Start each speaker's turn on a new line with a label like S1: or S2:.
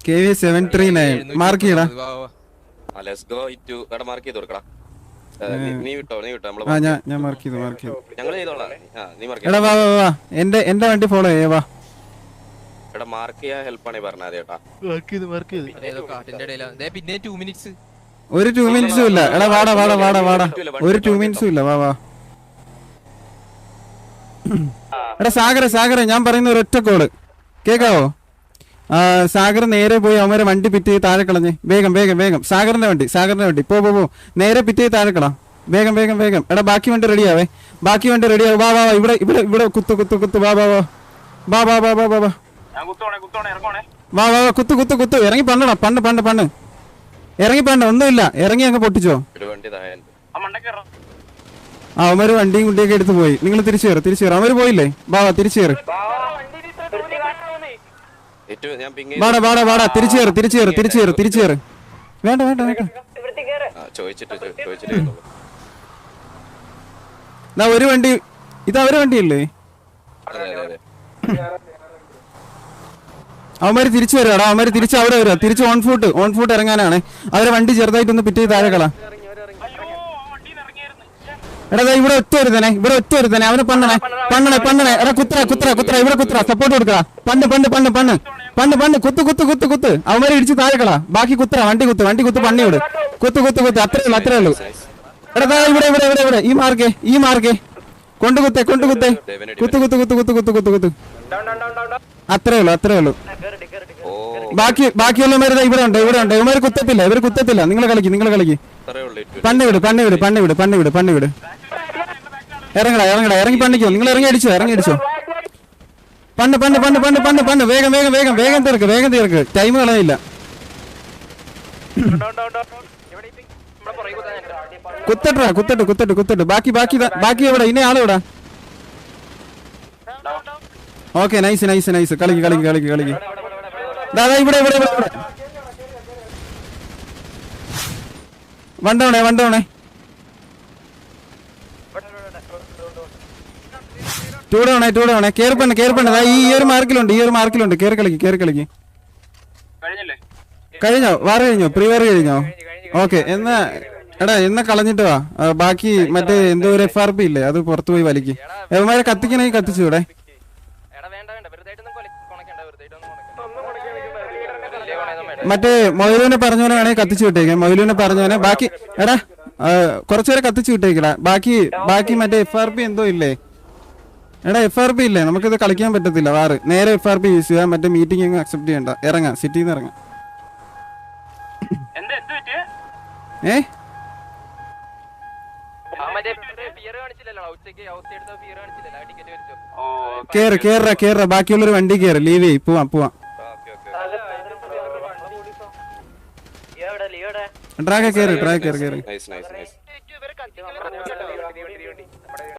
S1: K V seven three nine mark ചെയ്യടാ
S2: mark ചെയ്ത് കൊടുക്കടാ. ഏ, നീ- നീ വിട്ടോ നീ വിട്ടോ
S1: ആ
S2: നമ്മൾ
S1: ഞാൻ ഞാൻ മാർക്ക് ചെയ്തു മാർക്ക് ചെയ്തു.
S2: ഞങ്ങൾ ചെയ്തോളാം. ആ നീ മാർക്ക്
S1: എടാ വാ വാ വാ. എന്റെ എന്റെ വണ്ടി ഫോളോ ചെയ്യേ വാ.
S2: എടാ മാർക്ക് ചെയ്യാൻ ഹെൽപ്പ് ആണ് പറഞ്ഞത് ചേട്ടാ
S3: അതേതോ കാട്ടിന്റെ ഇടയിലാ. ദേ പിന്നെ 2 മിനിറ്റ്സ്
S1: ഒരു ടു മിനിറ്റ്സും ഇല്ല. എടാ വാടാ വാടാ വാടാ വാടാ. ഒരു ടു മിനിറ്റ്സും ഇല്ല. വാ വാ. എടാ സാഗര സാഗര ഞാൻ പറയുന്ന ഒരു ഒറ്റ കോൾ കേക്കാവോ? സാഗർ നേരെ പോയി അവന്മാരെ വണ്ടി പിറ്റ് ചെയ്ത് താഴെ കളഞ്ഞ്. വേഗം വേഗം വേഗം. സാഗറിന്റെ വണ്ടി സാഗറിന്റെ വണ്ടി. പോ പോ നേരെ പിറ്റ് ചെയ്ത് താഴെ കളാം. വേഗം വേഗം വേഗം. എടാ ബാക്കി വണ്ടി റെഡിയാവേ ബാക്കി വണ്ടി റെഡിയാവും വാ വാ വാ. ഇവിടെ ഇവിടെ ഇവിടെ കുത്തു കുത്തു കുത്തു. വാ വാ വാ. വാ വാ വാ വാ വാ വാ. വാ വാ വാ. കുത്തു കുത്തു കുത്തു. ഇറങ്ങി പണ്ടടാ. പണ്ട് പണ്ട് പണ്ട്. ഇറങ്ങി പണ്ട്. ഒന്നുമില്ല. ഇറങ്ങി അങ്ങ് പൊട്ടിച്ചോ.
S4: ആ
S1: അവന്മാര് വണ്ടിയും കുട്ടിയൊക്കെ എടുത്ത് പോയി. നിങ്ങൾ തിരിച്ചു കയറും തിരിച്ചു കയറും അവർ പോയില്ലേ? വാ വാ തിരിച്ചു കയറ് വാടാ വാടാ വാടാ തിരിച്ചു കയറ് തിരിച്ചു കയറ് തിരിച്ചു കയറ് തിരിച്ചു കയറ്. വേണ്ട വേണ്ട ഒരു വണ്ടി ഇത് അവരെ വണ്ടിയല്ലേ? അവന്മാര് തിരിച്ചു വരാടാ അവന്മാര് തിരിച്ച് അവിടെ വരാ. തിരിച്ച് ഓൺ ഫുട്ട് ഓൺ ഫുട്ട് ഇറങ്ങാനാണ്. അവരെ വണ്ടി ചെറുതായിട്ടൊന്ന് പിറ്റേ താഴെ കളാ. എടാ ഇവിടെ ഒറ്റ ഒരുത്തനെ ഇവിടെ ഒറ്റ ഒരുത്തനെ അവന് പണ്ണണേ പണ്ണണേ പണ്ണണേ എടാ കുത്ര കുത്ര കുത്ര ഇവിടെ കുത്ര സപ്പോർട്ട് കൊടുക്കടാ. പണ്ട് പണ്ട് പണ്ട് പണ്ട്. പണ്ട് പണ്ട് കുത്ത് കുത്ത് കുത്ത് കുത്ത്. അവന്മാരെ ഇടിച്ച് താഴെ കളാ ബാക്കി കുത്ര വണ്ടി കുത്ത് വണ്ടി കുത്ത് പണ്ണി വിട്. കുത്ത് കുത്ത് കുത്ത് അത്രേ ഉള്ളൂ അത്രേ ഉള്ളൂ. എടാ ഇവിടെ ഇവിടെ ഇവിടെ ഇവിടെ. ഈ മാർക്കേ ഈ മാർക്കേ. കൊണ്ട് കുത്തേ കൊണ്ട് കുത്തേ. കുത്ത് കുത്ത് കുത്ത് കുത്ത് കുത്ത് കുത്ത് കുത്ത്. അത്രേ ഉള്ളൂ അത്രേ ഉള്ളൂ. ബാക്കി ബാക്കിയുള്ളവരുടെ ഇവിടെ ഉണ്ട് ഇവിടെ ഉണ്ട്. ഇവർ കുത്തത്തില്ല ഇവർ കുത്തത്തില്ല. നിങ്ങൾ കളിക്ക് നിങ്ങൾ കളിക്ക്. പണ്ട് വിട് പണ്ട് വിട് പണ്ട് വിട് പണ്ട് വിട് വിട്. ഇറങ്ങടാ ഇറങ്ങടാ ഇറങ്ങി പണിക്കോ നിങ്ങൾ ഇറങ്ങി അടിച്ചോ ഇറങ്ങി അടിച്ചോ. പണ്ട് പണ്ട് പണ്ട് പണ്ട് പണ്ട് പണ്ട് വേഗം വേഗം വേഗം വേഗം തീർക്ക് വേഗം തീർക്ക്. ടൈം കളയില്ല. കുത്തട്ടാ കുത്തട്ട് കുത്തട്ട് കുത്തട്ട്. ബാക്കി ബാക്കി ബാക്കി എവിടെ? ഇനി ആളെവിടാ ഓക്കെ നൈസ് നൈസ് നൈസ് കളിക്ക് കളിക്ക് കളിക്ക് കളിക്ക്. ദാദാ ഇവിടെ ഇവിടെ ഇവിടെ ഇവിടെ. വണ്ടോണേ വേണേ ടൂടെ വേണേ കേറി പണ്ണ് ഈ ഒരു മാർക്കിലുണ്ട് ഈ ഒരു മാർക്കിലുണ്ട്. കേറി കളിക്ക് കേറി കളിക്ക്.
S4: കഴിഞ്ഞില്ലേ?
S1: കഴിഞ്ഞോ? വാറ കഴിഞ്ഞോ? പ്രീ വേറെ കഴിഞ്ഞോ ഓക്കെ എന്നാ എടാ എന്നാ കളഞ്ഞിട്ട് വാ. ബാക്കി മറ്റേ എന്തോ ഒരു എഫ് ആർ പി ഇല്ലേ? അത് പുറത്തു പോയി വലിക്ക്. എവന്മാരെ കത്തിക്കണമെങ്കിൽ കത്തിച്ചു ഇവിടെ
S3: എടാ വേണ്ട വേണ്ട. വെറുതെ കൊണക്കണ്ട വെറുതെ കൊണക്കണ്ട.
S1: മറ്റേ മൊയിലൂനെ പറഞ്ഞ പോലെ വേണമെങ്കിൽ കത്തിച്ചു വിട്ടേക്കാം. മൊയിലൂനെ പറഞ്ഞ പോലെ. ബാക്കി എടാ കുറച്ചുപേരെ കത്തിച്ചു വിട്ടേക്കടാ ബാക്കി ബാക്കി മറ്റേ എഫ് ആർ പി എന്തോ ഇല്ലേ? എടാ എഫ് ആർ പി ഇല്ലേ? നമുക്കിത് കളിക്കാൻ പറ്റത്തില്ല. വാറ്. നേരെ എഫ് ആർ പി യൂസ് ചെയ്യാം. മറ്റേ മീറ്റിംഗ് ഒന്നും അക്സെപ്റ്റ് ചെയ്യണ്ട. ഇറങ്ങാം. സിറ്റിയിൽ നിന്ന് ഇറങ്ങാം. ഏ? കേറ് കേറ കേറ. ബാക്കിയുള്ളൊരു വണ്ടി കേറ്. ലീവ് ചെയ്യ്. പോവാം പോവാം.
S2: Okay okay.
S1: ഡ്രാഗ കേറ് ഡ്രാഗ കേറ് കേറ്.
S2: Nice nice nice